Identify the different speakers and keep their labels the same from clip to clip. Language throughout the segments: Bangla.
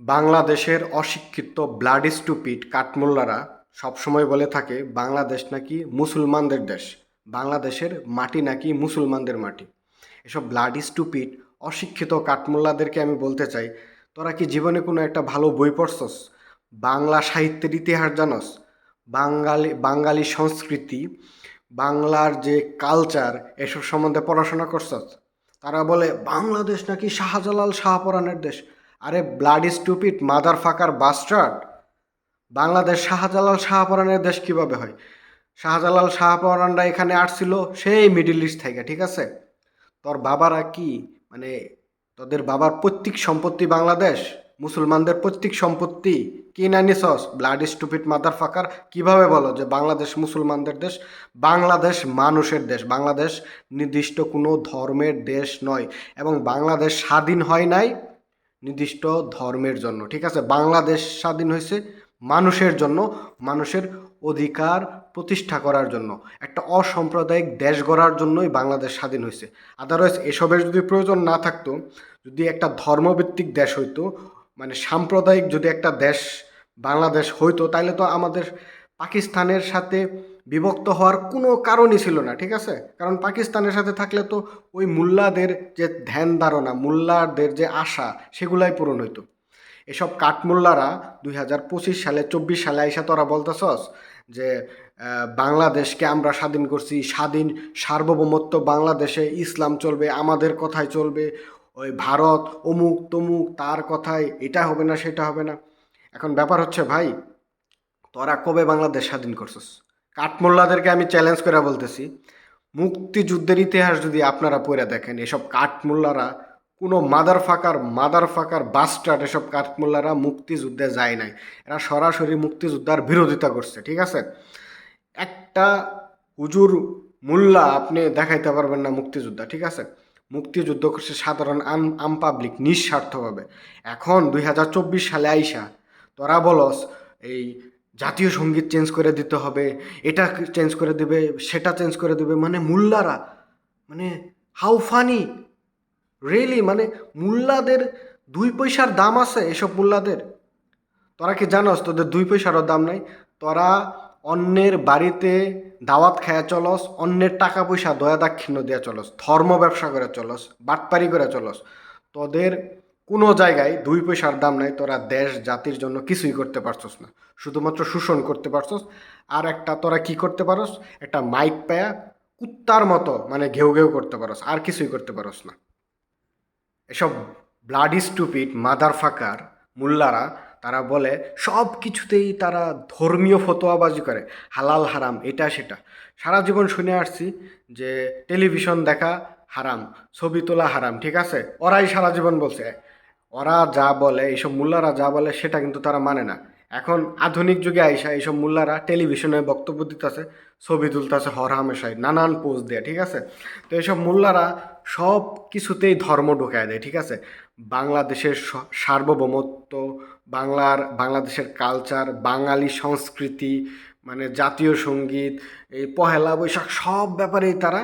Speaker 1: বাংলাদেশের অশিক্ষিত ব্লাড স্টুপিড কাঠমোল্লারা সবসময় বলে থাকে, বাংলাদেশ নাকি মুসলমানদের দেশ, বাংলাদেশের মাটি নাকি মুসলমানদের মাটি? এসব ব্লাড স্টুপিড অশিক্ষিত কাঠমোল্লাদেরকে আমি বলতে চাই, তোরা কি জীবনে কোনো একটা ভালো বই পড়ছস? বাংলা সাহিত্যের ইতিহাস জানস? বাঙালি বাঙালি সংস্কৃতি, বাংলার যে কালচার, এসব সম্বন্ধে পড়াশোনা করছস? তারা বলে, বাংলাদেশ নাকি শাহজালাল শাহপরানের দেশ আরে blood stupid motherfucker bastard Bangladesh Shahjalal শাহপরানের দেশ কীভাবে হয়? শাহজালাল শাহপরানরা এখানে আসছিল সেই মিডিল ইস্ট থেকে, ঠিক আছে? তোর বাবারা কি? মানে তোদের বাবার পৈতৃক সম্পত্তি বাংলাদেশ? মুসলমানদের পৈতৃক সম্পত্তি? কি না নিছস? ব্লাড স্টুপিড মাদার ফাকার কীভাবে বলো যে বাংলাদেশ মুসলমানদের দেশ? বাংলাদেশ মানুষের দেশ। বাংলাদেশ নির্দিষ্ট কোনো ধর্মের দেশ নয় এবং বাংলাদেশ স্বাধীন হয় নাই নির্দিষ্ট ধর্মের জন্য, ঠিক আছে? বাংলাদেশ স্বাধীন হয়েছে মানুষের জন্য, মানুষের অধিকার প্রতিষ্ঠা করার জন্য। একটা অসাম্প্রদায়িক দেশ গড়ার জন্যই বাংলাদেশ স্বাধীন হয়েছে। আদারওয়াইজ এসবের যদি প্রয়োজন না থাকতো, যদি একটা ধর্মভিত্তিক দেশ হইতো মানে সাম্প্রদায়িক যদি একটা দেশ বাংলাদেশ হইতো তাহলে তো আমাদের পাকিস্তানের সাথে বিভক্ত হওয়ার কোনো কারণই ছিল না, ঠিক আছে? কারণ পাকিস্তানের সাথে থাকলে তো ওই মুল্লাদের যে ধ্যান ধারণা, মুল্লাদের যে আশা, সেগুলাই পূরণ হইতো। এসব কাঠমোল্লারা দুই হাজার পঁচিশ সালে, চব্বিশ সালে আইসা তোরা বলতেছস যে বাংলাদেশকে আমরা স্বাধীন করছি, স্বাধীন সার্বভৌমত্ব বাংলাদেশে ইসলাম চলবে, আমাদের কথাই চলবে, ওই ভারত অমুক তমুক, তার কথায় এটা হবে না, সেটা হবে না। এখন ব্যাপার হচ্ছে ভাই, তোরা কবে বাংলাদেশ স্বাধীন করছিস? কাঠমোল্লাদেরকে আমি চ্যালেঞ্জ করে বলতেছি, মুক্তিযুদ্ধের ইতিহাস যদি আপনারা পড়ে দেখেন, এসব কাঠমোল্লারা কোনো mother fucker mother fucker bastard এসব কাঠমোল্লারা মুক্তিযুদ্ধে যায় নাই। এরা সরাসরি মুক্তিযোদ্ধার বিরোধিতা করছে, ঠিক আছে? একটা হুজুর মোল্লা, আপনি দেখাইতে পারবেন না মুক্তিযোদ্ধা, ঠিক আছে? মুক্তিযুদ্ধ করছে সাধারণ আম আম পাবলিক নিঃস্বার্থভাবে। এখন দুই হাজার চব্বিশ সালে আইসা তোরা বলস, এই জাতীয় সংগীত চেঞ্জ করে দিতে হবে, এটা চেঞ্জ করে দেবে, সেটা চেঞ্জ করে দেবে মানে মুল্লারা মানে হাউ ফানি রিয়েলি মানে মুল্লাদের দুই পয়সার দাম আছে এসব মুল্লাদের। তোরা কি জানোস, তোদের দুই পয়সারও দাম নাই, তোরা অন্যের বাড়িতে দাওয়াত খায়া চলস, অন্যের টাকা পয়সা দয়া দাক্ষিণ্য দেওয়া চলস, ধর্ম ব্যবসা করে চলস, বাটপারি করে চলস, তোদের কোনো জায়গায় দুই পয়সার দাম নাই, তোরা দেশ, জাতির জন্য কিছুই করতে পারছস না। শুধুমাত্র শোষণ করতে পারছস। আর একটা তোরা কি করতে পারস? একটা মাইক পায়া কুত্তার মতো মানে ঘেউ ঘেউ করতে পারস। আর কিছুই করতে পারস না। এসব ব্লাডি স্টুপিড মাদার ফাকার মুল্লারা, তারা বলে, সব কিছুতেই তারা ধর্মীয় ফতোয়াবাজি করে। হালাল হারাম, এটা সেটা। সারা জীবন শুনে আসছি যে, টেলিভিশন দেখা হারাম, ছবি তোলা হারাম, ঠিক আছে? ওরাই সারা জীবন বলছে ওরা যা বলে, এইসব মুল্লারা যা বলে সেটা কিন্তু তারা মানে না। এখন আধুনিক যুগে আইসা এইসব মুল্লারা টেলিভিশনে বক্তব্য দিতেছে, ছবি তুলতেছে হর হামেশায় নানান পোজ দেয়, ঠিক আছে? তো এইসব মুল্লারা সব কিছুতেই ধর্ম ঢোকায় দেয়, ঠিক আছে? বাংলাদেশের সার্বভৌমত্ব, বাংলার, বাংলাদেশের কালচার বাঙালি সংস্কৃতি মানে জাতীয় সংগীত, এই পহেলা বৈশাখ সব ব্যাপারেই তারা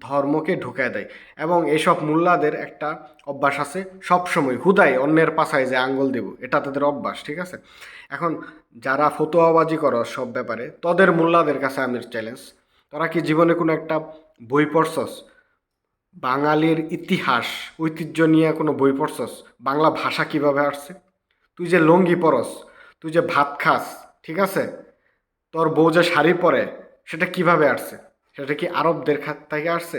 Speaker 1: ধর্মকে ঢুকায় দেয় এবং এসব মুল্লাদের একটা অভ্যাস আছে, সবসময় হুদাই অন্যের পাশায় যে আঙ্গুল দেব, এটা তাদের অভ্যাস, ঠিক আছে? এখন যারা ফতোয়াবাজি করো সব ব্যাপারে, তোদের মুল্লাদের কাছে আমি চ্যালেঞ্জ তোরা কি জীবনে কোনো একটা বই পড়ছস? বাঙালির ইতিহাস, ঐতিহ্য নিয়ে কোনো বই পড়ছস? বাংলা ভাষা কীভাবে আসছে? তুই যে লঙ্গি পরস, তুই যে ভাত খাস, ঠিক আছে? তোর বউ যে শাড়ি পরে, সেটা কীভাবে আসছে? সেটা কি আরবদের খাত থেকে আসছে?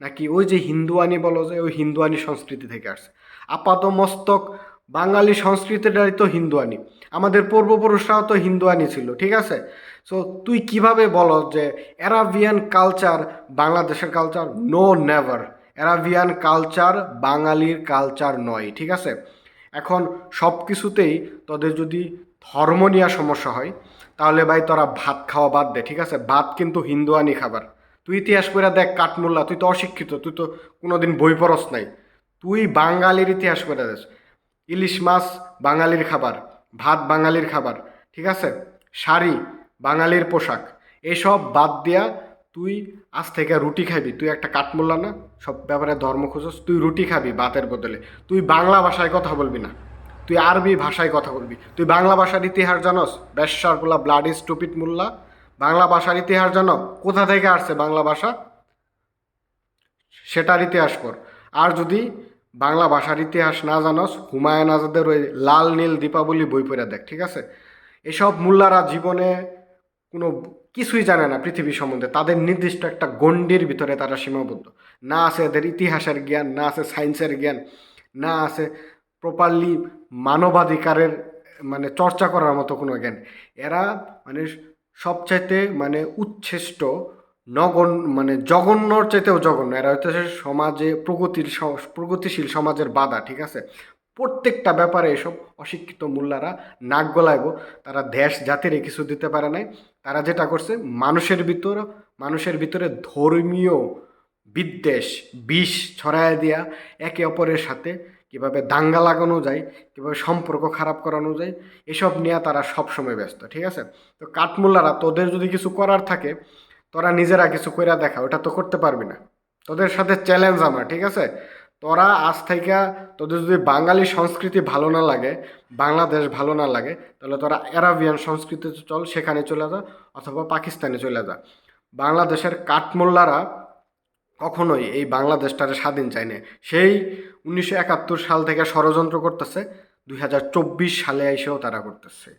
Speaker 1: নাকি ওই যে হিন্দুয়ানি বলো যে ওই হিন্দুয়ানি সংস্কৃতি থেকে আসছে? আপাত মস্তক বাঙালি সংস্কৃতিটাই তো হিন্দুয়ানি। আমাদের পূর্বপুরুষরাও তো হিন্দুয়ানি ছিল, ঠিক আছে? সো তুই কীভাবে বলো যে অ্যারাবিয়ান কালচার বাংলাদেশের culture no never Arabian culture বাঙালির কালচার নয়, ঠিক আছে? এখন সব কিছুতেই তোদের যদি ধর্ম নিয়ে সমস্যা হয়, তাহলে ভাই তোরা ভাত খাওয়া বাদ দে, ঠিক আছে? ভাত কিন্তু হিন্দুয়ানি খাবার। তুই ইতিহাস করে দেখ কাঠমোল্লা, তুই তো অশিক্ষিত, তুই তো কোনোদিন বই পড়স নাই। তুই বাঙালির ইতিহাস করে দেস। ইলিশ মাছ বাঙালির খাবার, ভাত বাঙালির খাবার, ঠিক আছে? শাড়ি বাঙালির পোশাক, এসব বাদ দিয়া তুই আজ থেকে রুটি খাবি। তুই একটা কাঠমোল্লা না, সব ব্যাপারে ধর্ম খুঁজস, তুই রুটি খাবি ভাতের বদলে। তুই বাংলা ভাষায় কথা বলবি না। তুই আরবি ভাষায় কথা বলবি। তুই বাংলা ভাষার ইতিহাস জানস? বেশ্যারগুলা ব্লাড স্টুপিড মোল্লা। বাংলা ভাষার ইতিহাস জানো কোথা থেকে আসছে বাংলা ভাষা? সেটার ইতিহাস পড়। আর যদি বাংলা ভাষার ইতিহাস না জানস, হুমায়ুন আজাদের ওই লাল নীল দীপাবলি বই পড়ে দেখ, ঠিক আছে? এসব মোল্লারা জীবনে কোনো কিছুই জানে না পৃথিবী সম্বন্ধে। তাদের নির্দিষ্ট একটা গণ্ডির ভিতরে তারা সীমাবদ্ধ। না আছে এদের ইতিহাসের জ্ঞান, না আছে সায়েন্সের জ্ঞান, না আছে প্রপারলি মানবাধিকারের মানে চর্চা করার মতো কোনো জ্ঞান। এরা মানে সবচাইতে মানে উচ্ছেষ্ট, নগণ মানে জঘন্যর চাইতেও জঘন্য। এরা হচ্ছে সমাজে প্রগতির প্রগতিশীল সমাজের বাধা, ঠিক আছে? প্রত্যেকটা ব্যাপারে এসব অশিক্ষিত মূল্যারা নাক গলাইব। তারা দেশ জাতিরে কিছু দিতে পারে নাই। তারা যেটা করছে, মানুষের ভিতর, মানুষের ভিতরে ধর্মীয় বিদ্বেষ, বিষ ছড়ায় দিয়া একে অপরের সাথে কীভাবে দাঙ্গা লাগানো যায়, কীভাবে সম্পর্ক খারাপ করানো যায়, এসব নিয়ে তারা সবসময় ব্যস্ত, ঠিক আছে? তো কাঠমোল্লারা, তোদের যদি কিছু করার থাকে, তোরা নিজেরা কিছু কইরা দেখা, ওটা তো করতে পারবি না। তোদের সাথে চ্যালেঞ্জ আমার, ঠিক আছে? তোরা আজ থেকে তোদের যদি বাঙালি সংস্কৃতি ভালো না লাগে, বাংলাদেশ ভালো না লাগে, তাহলে তোরা অ্যারাবিয়ান সংস্কৃতিতে চল, সেখানে চলে যা, অথবা পাকিস্তানে চলে যা। বাংলাদেশের কাঠমোল্লারা কখনোই এই বাংলাদেশটারে স্বাধীন চায়নি সেই উনিশশো একাত্তর সাল থেকে ষড়যন্ত্র করতেছে, দুই হাজার চব্বিশ সালে এসেও তারা করতেছে।